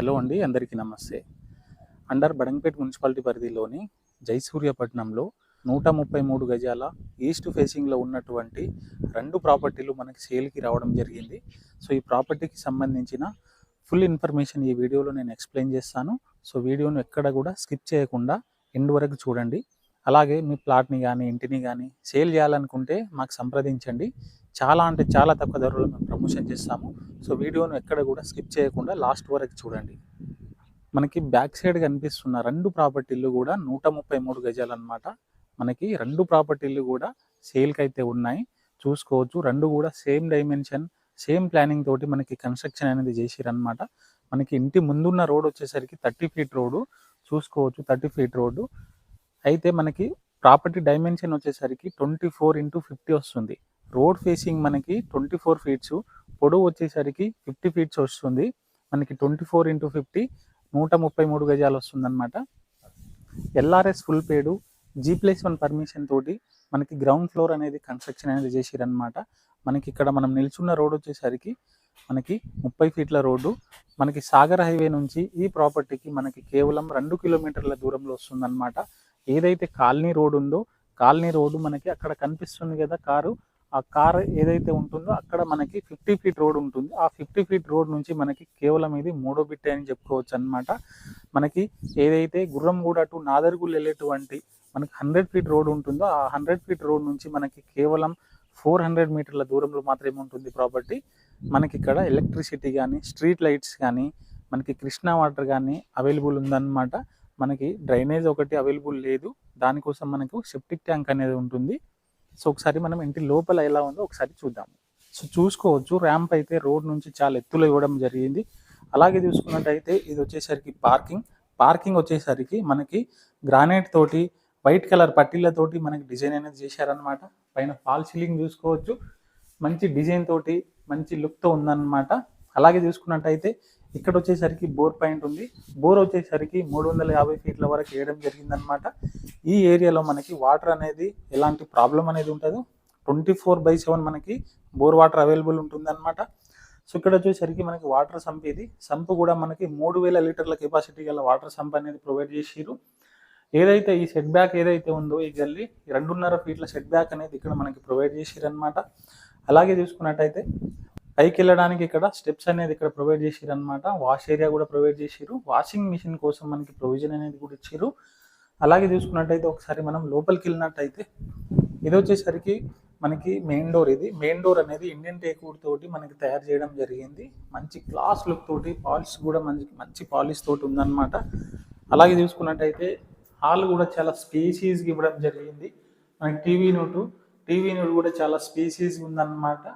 Hello అండి అందరికీ నమస్తే. అండర్ బడంగపేట్ మున్సిపాలిటీ పరిధిలోని జైసూర్యపట్నంలో నూట ముప్పై మూడు గజాల ఈస్ట్ ఫేసింగ్లో ఉన్నటువంటి రెండు ప్రాపర్టీలు మనకి సేల్కి రావడం జరిగింది. సో ఈ ప్రాపర్టీకి సంబంధించిన ఫుల్ ఇన్ఫర్మేషన్ ఈ వీడియోలో నేను ఎక్స్ప్లెయిన్ చేస్తాను. సో వీడియోను ఎక్కడ కూడా స్కిప్ చేయకుండా ఎండ్ వరకు చూడండి. అలాగే మీ ప్లాట్ని కానీ ఇంటిని కానీ సేల్ చేయాలనుకుంటే మాకు సంప్రదించండి. చాలా అంటే చాలా తక్కువ ధరలో మేము ప్రమోషన్ చేస్తాము. సో వీడియోను ఎక్కడ కూడా స్కిప్ చేయకుండా లాస్ట్ వరకు చూడండి. మనకి బ్యాక్ సైడ్ కనిపిస్తున్న రెండు ప్రాపర్టీలు కూడా నూట ముప్పై మూడు గజాలు అనమాట మనకి రెండు ప్రాపర్టీలు కూడా సేల్కి అయితే ఉన్నాయి. చూసుకోవచ్చు. రెండు కూడా సేమ్ డైమెన్షన్ సేమ్ ప్లానింగ్ తోటి మనకి కన్స్ట్రక్షన్ అనేది చేసిరనమాట మనకి ఇంటి ముందున్న రోడ్ వచ్చేసరికి థర్టీ ఫీట్ రోడ్డు చూసుకోవచ్చు థర్టీ ఫీట్ రోడ్డు అయితే మనకి ప్రాపర్టీ డైమెన్షన్ వచ్చేసరికి ట్వంటీ ఫోర్ ఇంటూ ఫిఫ్టీ వస్తుంది. రోడ్ ఫేసింగ్ మనకి ట్వంటీ ఫోర్ ఫీట్స్ పొడవు వచ్చేసరికి ఫిఫ్టీ ఫీట్స్ వస్తుంది. మనకి ట్వంటీ ఫోర్ ఇంటూ ఫిఫ్టీ నూట ముప్పై మూడు గజాలు వస్తుందన్నమాట. LRS full paid G plus one permission తోటి మనకి గ్రౌండ్ ఫ్లోర్ అనేది కన్స్ట్రక్షన్ అనేది చేసిరనమాట మనకి ఇక్కడ మనం నిల్చున్న రోడ్ వచ్చేసరికి మనకి ముప్పై ఫీట్ల రోడ్డు. మనకి సాగర్ హైవే నుంచి ఈ ప్రాపర్టీకి మనకి కేవలం రెండు కిలోమీటర్ల దూరంలో వస్తుందన్నమాట. ఏదైతే కాలనీ రోడ్ ఉందో కాలనీ రోడ్డు మనకి అక్కడ కనిపిస్తుంది కదా కారు. ఆ కార్ ఏదైతే ఉంటుందో అక్కడ మనకి ఫిఫ్టీ ఫీట్ రోడ్ ఉంటుంది. ఆ ఫిఫ్టీ ఫీట్ రోడ్ నుంచి మనకి కేవలం ఇది మూడో బిట్టే అని చెప్పుకోవచ్చు అనమాట మనకి ఏదైతే గుర్రంగూడ టు నాదర్గుల్ వెళ్ళేటువంటి మనకి హండ్రెడ్ ఫీట్ రోడ్ ఉంటుందో ఆ హండ్రెడ్ ఫీట్ రోడ్ నుంచి మనకి కేవలం ఫోర్ హండ్రెడ్ మీటర్ల దూరంలో మాత్రమే ఉంటుంది ప్రాపర్టీ. మనకి ఇక్కడ ఎలక్ట్రిసిటీ కానీ స్ట్రీట్ లైట్స్ కానీ మనకి కృష్ణా వాటర్ కానీ అవైలబుల్ ఉందన్నమాట. మనకి డ్రైనేజ్ ఒకటి అవైలబుల్ లేదు. దానికోసం మనకు సెప్టిక్ ట్యాంక్ అనేది ఉంటుంది. సో ఒకసారి మనం ఇంటి లోపల ఎలా ఉందో ఒకసారి చూద్దాం సో చూసుకోవచ్చు ర్యాంప్ అయితే రోడ్ నుంచి చాలా ఎత్తులో ఇవ్వడం జరిగింది. అలాగే చూసుకున్నట్టయితే ఇది వచ్చేసరికి పార్కింగ్ పార్కింగ్ వచ్చేసరికి మనకి గ్రానైట్ తోటి వైట్ కలర్ పట్టీలతోటి మనకి డిజైన్ అనేది చేశారనమాట పైన ఫాల్ సీలింగ్ చూసుకోవచ్చు. మంచి డిజైన్ తోటి మంచి లుక్తో ఉందన్నమాట. అలాగే చూసుకున్నట్టయితే ఇక్కడ వచ్చేసరికి బోర్ పాయింట్ ఉంది. బోర్ వచ్చేసరికి మూడు వందల యాభై ఫీట్ల వరకు వేయడం జరిగిందనమాట ఈ ఏరియాలో మనకి వాటర్ అనేది ఎలాంటి ప్రాబ్లం అనేది ఉండదు. ట్వంటీ ఫోర్ బై సెవెన్ మనకి బోర్ వాటర్ అవైలబుల్ ఉంటుందన్నమాట. సో ఇక్కడ వచ్చేసరికి మనకి వాటర్ సంప్ ఇది. సంప్ కూడా మనకి మూడు వేల లీటర్ల కెపాసిటీ గల వాటర్ సంప్ అనేది ప్రొవైడ్ చేసిరు ఏదైతే ఈ సెట్ బ్యాక్ ఏదైతే ఉందో ఈ గల్లీ ఈ రెండున్నర ఫీట్ల సెట్ బ్యాక్ అనేది ఇక్కడ మనకి ప్రొవైడ్ చేసిరు అనమాట అలాగే చూసుకున్నట్టయితే పైకి వెళ్ళడానికి ఇక్కడ స్టెప్స్ అనేది ఇక్కడ ప్రొవైడ్ చేసిరు అనమాట వాష్ ఏరియా కూడా ప్రొవైడ్ చేసిరు. వాషింగ్ మిషన్ కోసం మనకి ప్రొవిజన్ అనేది కూడా ఇచ్చారు. అలాగే చూసుకున్నట్టయితే ఒకసారి మనం లోపలికి వెళ్ళినట్టయితే ఇది వచ్చేసరికి మనకి మెయిన్ డోర్ ఇది. మెయిన్ డోర్ అనేది ఇండియన్ టేక్వుడ్ తోటి మనకి తయారు చేయడం జరిగింది. మంచి క్లాస్ లుక్ తోటి పాలిష్ కూడా మంచి మంచి పాలిష్ తోటి ఉందన్నమాట. అలాగే చూసుకున్నట్టయితే హాల్ కూడా చాలా స్పేసీస్గా ఇవ్వడం జరిగింది. మనకి టీవీ నోటు టీవీ నోటు కూడా చాలా స్పేసీస్గా ఉందన్నమాట.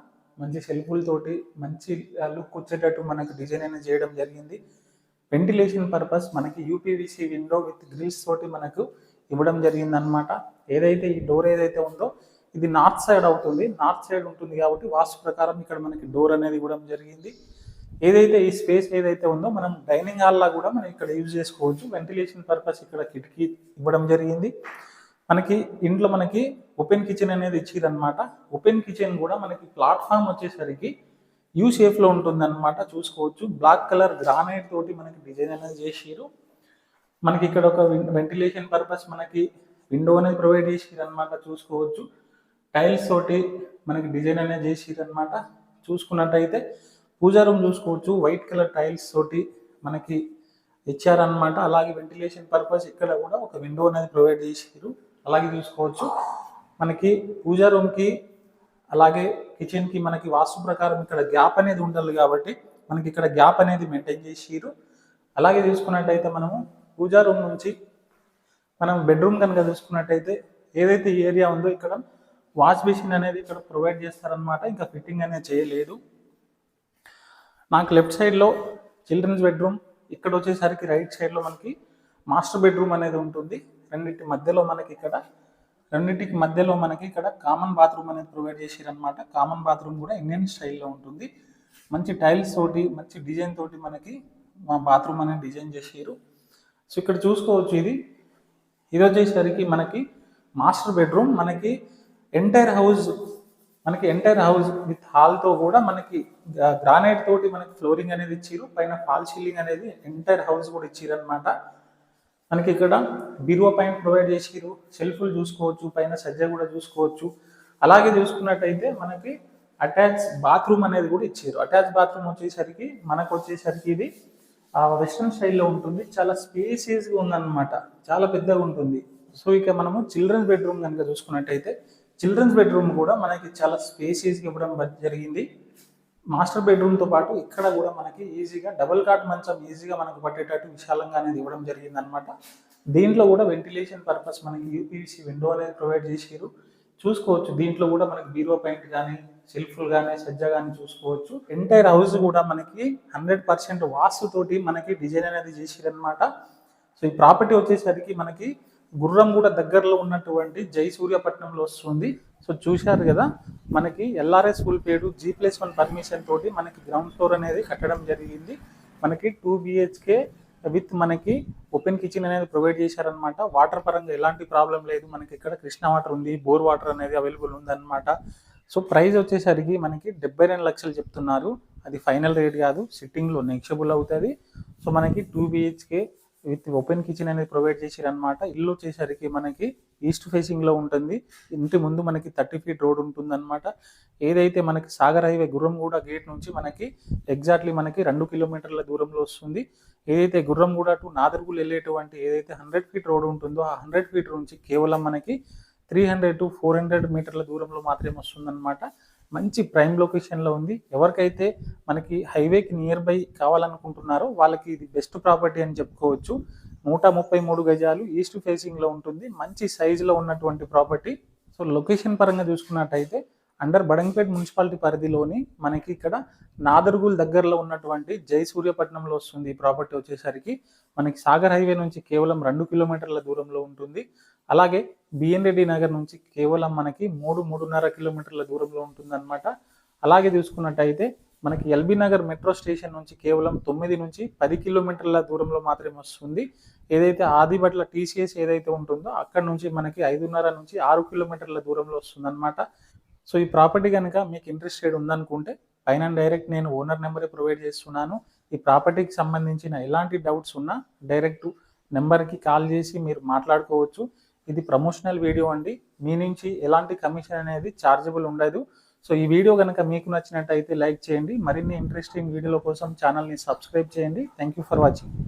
మంచి షెల్ఫులతోటి మంచి లుక్ వచ్చేటట్టు మనకు డిజైన్ అనేది చేయడం జరిగింది. వెంటిలేషన్ పర్పస్ మనకి యూపీవీసీ విండో విత్ గ్రిల్స్ తోటి మనకు ఇవ్వడం జరిగింది అనమాట ఏదైతే ఈ డోర్ ఏదైతే ఉందో ఇది నార్త్ సైడ్ అవుతుంది. నార్త్ సైడ్ ఉంటుంది కాబట్టి వాస్తు ప్రకారం ఇక్కడ మనకి డోర్ అనేది ఇవ్వడం జరిగింది. ఏదైతే ఈ స్పేస్ ఏదైతే ఉందో మనం డైనింగ్ హాల్లా కూడా మనం ఇక్కడ యూజ్ చేసుకోవచ్చు. వెంటిలేషన్ పర్పస్ ఇక్కడ కిటికీ ఇవ్వడం జరిగింది. మనకి ఇంట్లో మనకి ఓపెన్ కిచెన్ అనేది ఇచ్చిరనమాట ఓపెన్ కిచెన్ కూడా మనకి ప్లాట్ఫామ్ వచ్చేసరికి యూ షేప్లో ఉంటుందన్నమాట. చూసుకోవచ్చు. బ్లాక్ కలర్ గ్రానైట్ తోటి మనకి డిజైన్ అనేది చేసిరు. మనకి ఇక్కడ ఒక వెంటిలేషన్ పర్పస్ మనకి విండో అనేది ప్రొవైడ్ చేసిరు అనమాట చూసుకోవచ్చు. టైల్స్ తోటి మనకి డిజైన్ అనేది చేసిరు అనమాట చూసుకున్నట్టయితే పూజా రూమ్ చూసుకోవచ్చు. వైట్ కలర్ టైల్స్ తోటి మనకి ఇచ్చారనమాట అలాగే వెంటిలేషన్ పర్పస్ ఇక్కడ కూడా ఒక విండో అనేది ప్రొవైడ్ చేసిరు. అలాగే చూసుకోవచ్చు. మనకి పూజా రూమ్కి అలాగే కిచెన్కి మనకి వాస్తు ప్రకారం ఇక్కడ గ్యాప్ అనేది ఉండాలి కాబట్టి మనకి ఇక్కడ గ్యాప్ అనేది మెయింటైన్ చేసిరు అలాగే చూసుకున్నట్టయితే మనము పూజా రూమ్ నుంచి మనం బెడ్రూమ్ కనుక చూసుకున్నట్టయితే ఏదైతే ఏరియా ఉందో ఇక్కడ వాష్ బేసిన్ అనేది ఇక్కడ ప్రొవైడ్ చేస్తారనమాట ఇంకా ఫిట్టింగ్ అనేది చేయలేదు. నాకు లెఫ్ట్ సైడ్లో చిల్డ్రన్స్ బెడ్రూమ్ ఇక్కడ వచ్చేసరికి రైట్ సైడ్లో మనకి మాస్టర్ బెడ్రూమ్ అనేది ఉంటుంది. రెండింటి మధ్యలో మనకి ఇక్కడ రెండింటికి మధ్యలో మనకి ఇక్కడ కామన్ బాత్రూమ్ అనేది ప్రొవైడ్ చేసారనమాట కామన్ బాత్రూమ్ కూడా ఇండియన్ స్టైల్లో ఉంటుంది. మంచి టైల్స్ తోటి మంచి డిజైన్ తోటి మనకి మా బాత్రూమ్ అనేది డిజైన్ చేసారు. సో ఇక్కడ చూసుకోవచ్చు ఇది. ఇది వచ్చేసరికి మనకి మాస్టర్ బెడ్రూమ్ మనకి ఎంటైర్ హౌస్ మనకి ఎంటైర్ హౌస్ విత్ హాల్తో కూడా మనకి గ్రానైట్ తోటి మనకి ఫ్లోరింగ్ అనేది ఇచ్చారు. పైన ఫాల్ సీలింగ్ అనేది ఎంటైర్ హౌస్ కూడా ఇచ్చారు అనమాట మనకి ఇక్కడ బీరువా పైన ప్రొవైడ్ చేసిరు సెల్ఫ్లు చూసుకోవచ్చు పైన సజ్జ కూడా చూసుకోవచ్చు. అలాగే చూసుకున్నట్టయితే మనకి అటాచ్ బాత్రూమ్ అనేది కూడా ఇచ్చారు. అటాచ్ బాత్రూమ్ వచ్చేసరికి మనకు వచ్చేసరికి ఇది వెస్ట్రన్ స్టైల్లో ఉంటుంది. చాలా స్పేసియస్గా ఉందన్నమాట. చాలా పెద్దగా ఉంటుంది. సో ఇక మనము చిల్డ్రన్స్ బెడ్రూమ్ కనుక చూసుకున్నట్టయితే చిల్డ్రన్స్ బెడ్రూమ్ కూడా మనకి చాలా స్పేసియస్గా ఇవ్వడం జరిగింది. మాస్టర్ బెడ్రూమ్తో పాటు ఇక్కడ కూడా మనకి ఈజీగా డబుల్ కాట్ మంచం ఈజీగా మనకు పట్టేటట్టు విశాలంగా అనేది ఇవ్వడం జరిగింది అనమాట దీంట్లో కూడా వెంటిలేషన్ పర్పస్ మనకి యూపీవీసీ విండో అనేది ప్రొవైడ్ చేసారు చూసుకోవచ్చు. దీంట్లో కూడా మనకి బీరో పాయింట్ కానీ సెల్ఫ్లు కానీ సజ్జ కానీ చూసుకోవచ్చు. ఎంటైర్ హౌస్ కూడా మనకి హండ్రెడ్ పర్సెంట్ వాసుతోటి మనకి డిజైన్ అనేది చేసారనమాట సో ఈ ప్రాపర్టీ వచ్చేసరికి మనకి గుర్రం కూడా దగ్గరలో ఉన్నటువంటి జై సూర్యపట్నంలో వస్తుంది. సో చూశారు కదా మనకి ఎల్ఆర్ఎస్ పేరు జీ ప్లస్ వన్ పర్మిషన్ తోటి మనకి గ్రౌండ్ ఫ్లోర్ అనేది కట్టడం జరిగింది. మనకి టూ బిహెచ్కే విత్ మనకి ఓపెన్ కిచెన్ అనేది ప్రొవైడ్ చేశారనమాట వాటర్ పరంగా ఎలాంటి ప్రాబ్లం లేదు. మనకి ఇక్కడ కృష్ణ వాటర్ ఉంది బోర్ వాటర్ అనేది అవైలబుల్ ఉందన్నమాట. సో ప్రైస్ వచ్చేసరికి మనకి డెబ్బై రెండు లక్షలు చెప్తున్నారు. అది ఫైనల్ రేట్ కాదు సిట్టింగ్లో నెగ్షబుల్ అవుతుంది. సో మనకి two BHK with open kitchen అనేది ప్రొవైడ్ చేశారనమాట ఇల్లు వచ్చేసరికి మనకి ఈస్ట్ ఫేసింగ్లో ఉంటుంది. ఇంటి ముందు మనకి థర్టీ ఫీట్ రోడ్ ఉంటుందన్నమాట. ఏదైతే మనకి సాగర్ హైవే గుర్రంగూడ గేట్ నుంచి మనకి ఎగ్జాక్ట్లీ మనకి రెండు కిలోమీటర్ల దూరంలో వస్తుంది. ఏదైతే గుర్రంగూడ టు నాదర్గుల్ వెళ్ళేటువంటి ఏదైతే హండ్రెడ్ ఫీట్ రోడ్ ఉంటుందో ఆ హండ్రెడ్ ఫీట్ నుంచి కేవలం మనకి three hundred to four hundred మీటర్ల దూరంలో మాత్రమే వస్తుందన్నమాట. మంచి ప్రైమ్ లొకేషన్లో ఉంది. ఎవరికైతే మనకి హైవేకి నియర్ బై కావాలనుకుంటున్నారో వాళ్ళకి ఇది బెస్ట్ ప్రాపర్టీ అని చెప్పుకోవచ్చు. నూట ముప్పై మూడు గజాలు ఈస్ట్ ఫేసింగ్లో ఉంటుంది. మంచి సైజులో ఉన్నటువంటి ప్రాపర్టీ. సో లొకేషన్ పరంగా చూసుకున్నట్టయితే అండర్ బడంగపేట్ మున్సిపాలిటీ పరిధిలోని మనకి ఇక్కడ నాదర్గుల్ దగ్గరలో ఉన్నటువంటి జై సూర్యపట్నంలో వస్తుంది ఈ ప్రాపర్టీ వచ్చేసరికి. మనకి సాగర్ హైవే నుంచి కేవలం రెండు కిలోమీటర్ల దూరంలో ఉంటుంది. అలాగే బిఎన్ రెడ్డి నగర్ నుంచి కేవలం మనకి మూడు మూడున్నర కిలోమీటర్ల దూరంలో ఉంటుందన్నమాట. అలాగే చూసుకున్నట్టయితే మనకి ఎల్బీ నగర్ మెట్రో స్టేషన్ నుంచి కేవలం తొమ్మిది నుంచి పది కిలోమీటర్ల దూరంలో మాత్రమే వస్తుంది. ఏదైతే ఆదిబట్ల టీసీఎస్ ఏదైతే ఉంటుందో అక్కడ నుంచి మనకి ఐదున్నర నుంచి ఆరు కిలోమీటర్ల దూరంలో వస్తుందన్నమాట. సో ఈ ప్రాపర్టీ కనుక మీకు ఇంట్రెస్టెడ్ ఉందనుకుంటే పైన డైరెక్ట్ నేను ఓనర్ నెంబరే ప్రొవైడ్ చేస్తున్నాను. ఈ ప్రాపర్టీకి సంబంధించిన ఎలాంటి డౌట్స్ ఉన్నా డైరెక్ట్ నెంబర్కి కాల్ చేసి మీరు మాట్లాడుకోవచ్చు. ఇది ప్రమోషనల్ వీడియో అండి. మీ నుంచి ఎలాంటి కమిషన్ అనేది ఛార్జబుల్ ఉండదు. సో ఈ వీడియో కనుక మీకు నచ్చినట్టయితే లైక్ చేయండి. మరిన్ని ఇంట్రెస్టింగ్ వీడియోల కోసం ఛానల్ని సబ్స్క్రైబ్ చేయండి. Thank you for watching.